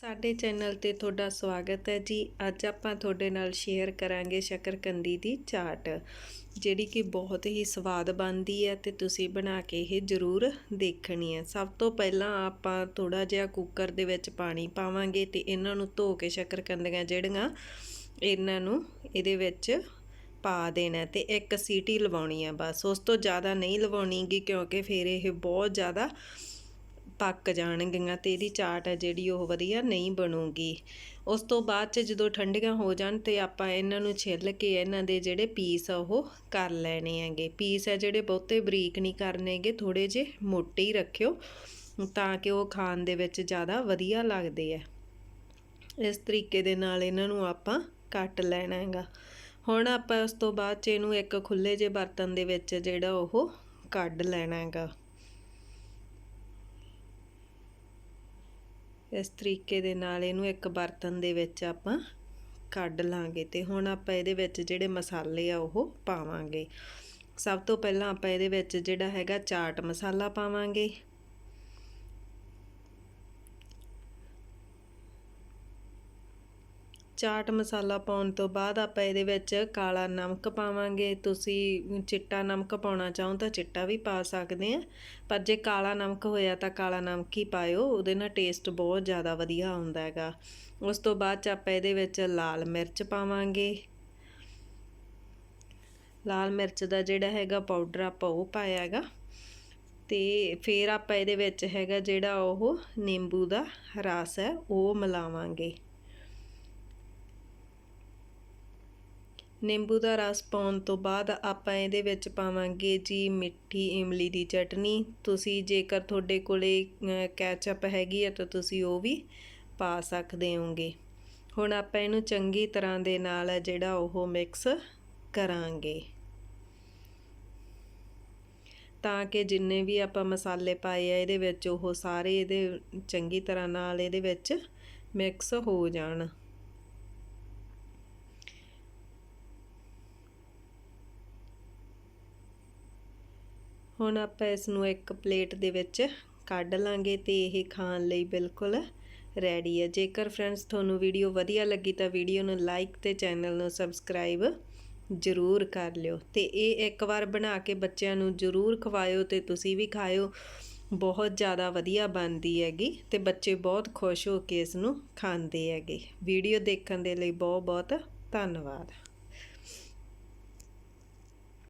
ਸਾਡੇ ਚੈਨਲ ਤੇ ਤੁਹਾਡਾ ਸਵਾਗਤ ਹੈ ਜੀ। ਅੱਜ ਆਪਾਂ ਤੁਹਾਡੇ ਨਾਲ ਸ਼ੇਅਰ ਕਰਾਂਗੇ ਸ਼ੱਕਰਕੰਦੀ ਦੀ ਚਾਟ, ਜਿਹੜੀ ਕਿ ਬਹੁਤ ਹੀ ਸਵਾਦ ਬਣਦੀ ਹੈ ਤੇ ਤੁਸੀਂ ਬਣਾ ਕੇ ਇਹ ਜ਼ਰੂਰ ਦੇਖਣੀ ਹੈ। ਸਭ ਤੋਂ ਪਹਿਲਾਂ ਆਪਾਂ ਥੋੜਾ ਜਿਹਾ ਕੁੱਕਰ ਦੇ ਵਿੱਚ ਪਾਣੀ ਪਾਵਾਂਗੇ ਤੇ ਇਹਨਾਂ ਨੂੰ ਧੋ ਕੇ ਸ਼ੱਕਰਕੰਦੀਆਂ ਜਿਹੜੀਆਂ, ਇਹਨਾਂ ਨੂੰ ਇਹਦੇ ਵਿੱਚ ਪਾ ਦੇਣਾ ਤੇ ਇੱਕ ਸੀਟੀ ਲਵਾਉਣੀ ਆ ਬਸ। ਉਸ ਤੋਂ ਜ਼ਿਆਦਾ ਨਹੀਂ ਲਵਾਉਣੀਗੀ ਕਿਉਂਕਿ ਫਿਰ ਇਹ ਬਹੁਤ ਜ਼ਿਆਦਾ ਪੱਕ ਜਾਣਗੀਆਂ ਤੇ ਇਹਦੀ ਚਾਟ ਹੈ ਜਿਹੜੀ ਉਹ ਵਧੀਆ ਨਹੀਂ ਬਣੂਗੀ। ਉਸ ਤੋਂ ਬਾਅਦ ਚ ਜਦੋਂ ਠੰਡੀਆਂ ਹੋ ਜਾਣ ਤੇ ਆਪਾਂ ਇਹਨਾਂ ਨੂੰ ਛਿੱਲ ਕੇ ਇਹਨਾਂ ਦੇ ਜਿਹੜੇ ਪੀਸ ਆ ਉਹ ਕਰ ਲੈਣੇ ਹੈਗੇ। ਪੀਸ ਹੈ ਜਿਹੜੇ ਬਹੁਤੇ ਬਰੀਕ ਨਹੀਂ ਕਰਨੇਗੇ ਥੋੜੇ ਜਿਹੇ ਮੋਟੇ ਹੀ ਰੱਖਿਓ ਤਾਂ ਕਿ ਉਹ ਖਾਣ ਦੇ ਵਿੱਚ ਜ਼ਿਆਦਾ ਵਧੀਆ ਲੱਗਦੇ ਆ। ਇਸ ਤਰੀਕੇ ਦੇ ਨਾਲ ਇਹਨਾਂ ਨੂੰ ਆਪਾਂ ਕੱਟ ਲੈਣਾ ਹੈਗਾ। ਹੁਣ ਆਪਾਂ ਉਸ ਤੋਂ ਬਾਅਦ ਚ ਇਹਨੂੰ ਇੱਕ ਖੁੱਲੇ ਜਿਹੇ ਬਰਤਨ ਦੇ ਵਿੱਚ ਜਿਹੜਾ ਉਹ ਕੱਢ ਲੈਣਾ ਹੈਗਾ। ਇਸ ਤਰੀਕੇ ਦੇ ਨਾਲ ਇਹਨੂੰ ਇੱਕ ਬਰਤਨ ਦੇ ਵਿੱਚ ਆਪਾਂ ਕੱਢ ਲਾਂਗੇ ਤੇ ਹੁਣ ਆਪਾਂ ਇਹਦੇ ਵਿੱਚ ਜਿਹੜੇ ਮਸਾਲੇ ਆ ਉਹ ਪਾਵਾਂਗੇ। ਸਭ ਤੋਂ ਪਹਿਲਾਂ ਆਪਾਂ ਇਹਦੇ ਵਿੱਚ ਜਿਹੜਾ ਹੈਗਾ ਚਾਟ ਮਸਾਲਾ ਪਾਵਾਂਗੇ। ਚਾਟ ਮਸਾਲਾ ਪਾਉਣ ਤੋਂ ਬਾਅਦ ਆਪਾਂ ਇਹਦੇ ਵਿੱਚ ਕਾਲਾ ਨਮਕ ਪਾਵਾਂਗੇ। ਤੁਸੀਂ ਚਿੱਟਾ ਨਮਕ ਪਾਉਣਾ ਚਾਹੋ ਤਾਂ ਚਿੱਟਾ ਵੀ ਪਾ ਸਕਦੇ ਆ। ਪਰ ਜੇ ਕਾਲਾ ਨਮਕ ਹੋਇਆ ਤਾਂ ਕਾਲਾ ਨਮਕ ਹੀ ਪਾਇਓ, ਉਹਦੇ ਨਾਲ ਟੇਸਟ ਬਹੁਤ ਜ਼ਿਆਦਾ ਵਧੀਆ ਆਉਂਦਾ ਹੈਗਾ। ਉਸ ਤੋਂ ਬਾਅਦ ਚ ਆਪਾਂ ਇਹਦੇ ਵਿੱਚ ਲਾਲ ਮਿਰਚ ਪਾਵਾਂਗੇ। ਲਾਲ ਮਿਰਚ ਦਾ ਜਿਹੜਾ ਹੈਗਾ ਪਾਊਡਰ ਆਪਾਂ ਉਹ ਪਾਇਆ ਹੈਗਾ। ਤੇ ਫਿਰ ਆਪਾਂ ਇਹਦੇ ਵਿੱਚ ਹੈਗਾ ਜਿਹੜਾ ਉਹ ਨਿੰਬੂ ਦਾ ਰਸ ਹੈ, ਉਹ ਮਿਲਾਵਾਂਗੇ। ਨਿੰਬੂ ਦਾ ਰਸ ਪਾਉਣ ਤੋਂ ਬਾਅਦ ਆਪਾਂ ਇਹਦੇ ਵਿੱਚ ਪਾਵਾਂਗੇ ਜੀ ਮਿੱਠੀ ਇਮਲੀ ਦੀ ਚਟਨੀ। ਤੁਸੀਂ ਜੇਕਰ ਤੁਹਾਡੇ ਕੋਲੇ ਕੈਚਅਪ ਹੈਗੀ ਹੈ ਤਾਂ ਤੁਸੀਂ ਉਹ ਵੀ ਪਾ ਸਕਦੇ ਹੋਗੇ ਹੁਣ ਆਪਾਂ ਇਹਨੂੰ ਚੰਗੀ ਤਰ੍ਹਾਂ ਦੇ ਨਾਲ ਜਿਹੜਾ ਉਹ ਮਿਕਸ ਕਰਾਂਗੇ। ਤਾਂ ਕਿ ਜਿੰਨੇ ਵੀ ਆਪਾਂ ਮਸਾਲੇ ਪਾਏ ਆ ਇਹਦੇ ਵਿੱਚ ਉਹ ਸਾਰੇ ਇਹਦੇ ਚੰਗੀ ਤਰ੍ਹਾਂ ਨਾਲ ਇਹਦੇ ਵਿੱਚ ਮਿਕਸ ਹੋ ਜਾਣ। ਹੁਣ ਆਪਾਂ ਇਸ ਨੂੰ ਇੱਕ ਪਲੇਟ ਦੇ ਵਿੱਚ ਕੱਢ ਲਾਂਗੇ ਤੇ ਇਹ ਖਾਣ ਲਈ ਬਿਲਕੁਲ ਰੈਡੀ ਹੈ। ਜੇਕਰ ਫਰੈਂਡਸ ਤੁਹਾਨੂੰ ਵੀਡੀਓ ਵਧੀਆ ਲੱਗੀ ਤਾਂ ਵੀਡੀਓ ਨੂੰ ਲਾਈਕ ਤੇ ਚੈਨਲ ਨੂੰ ਸਬਸਕ੍ਰਾਈਬ ਜ਼ਰੂਰ ਕਰ ਲਿਓ ਤੇ ਇਹ ਇੱਕ ਵਾਰ ਬਣਾ ਕੇ ਬੱਚਿਆਂ ਨੂੰ ਜ਼ਰੂਰ ਖਵਾਇਓ ਤੇ ਤੁਸੀਂ ਵੀ ਖਾਇਓ। ਬਹੁਤ ਜ਼ਿਆਦਾ ਵਧੀਆ ਬਣਦੀ ਹੈਗੀ ਤੇ ਬੱਚੇ ਬਹੁਤ ਖੁਸ਼ ਹੋ ਕੇ ਇਸ ਨੂੰ ਖਾਂਦੇ ਹੈਗੇ। ਵੀਡੀਓ ਦੇਖਣ ਦੇ ਲਈ ਬਹੁਤ ਬਹੁਤ ਧੰਨਵਾਦ।